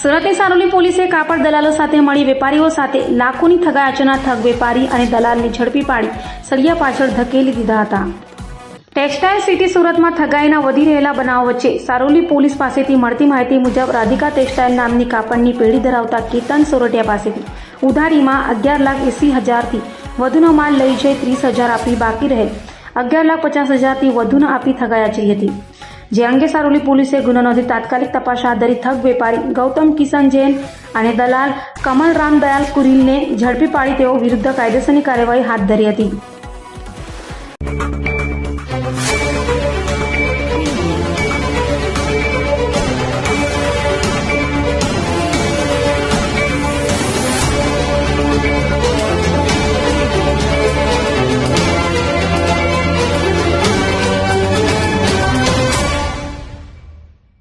સુરતની સારોલી પોલીસે કાપડ દલાલો સાથે મળી વેપારીઓ સાથે લાખોની ઠગાઈ થગ વેપારી અને દલાલને ઝડપી પાડી સળિયા પાછળ ધકેલી દીધા હતા. ટેક્સટાઇલ સિટી સુરતમાં ઠગાઈના વધી રહેલા બનાવ વચ્ચે સારોલી પોલીસ પાસેથી મળતી માહિતી મુજબ રાધિકા ટેક્સટાઇલ નામની કાપડની પેઢી ધરાવતા કેતન સોરઠિયા પાસેથી ઉધારીમાં અગિયાર લાખ એંસી હજારથી વધુનો માલ લઈ જઈ ત્રીસ હજાર આપી બાકી રહેલ. અગિયાર લાખ પચાસ હજારથી વધુનો આપી ઠગાયા જઈ હતી. જે અંગે સારોલી પોલીસે ગુનો નોંધી તાત્કાલિક તપાસ હાથ ધરી ઠગ વેપારી ગૌતમ કિશન જૈન અને દલાલ કમલ રામ દયાલ કુરીલને ઝડપી પાડી તેઓ વિરુદ્ધ કાયદેસરની કાર્યવાહી હાથ ધરી હતી.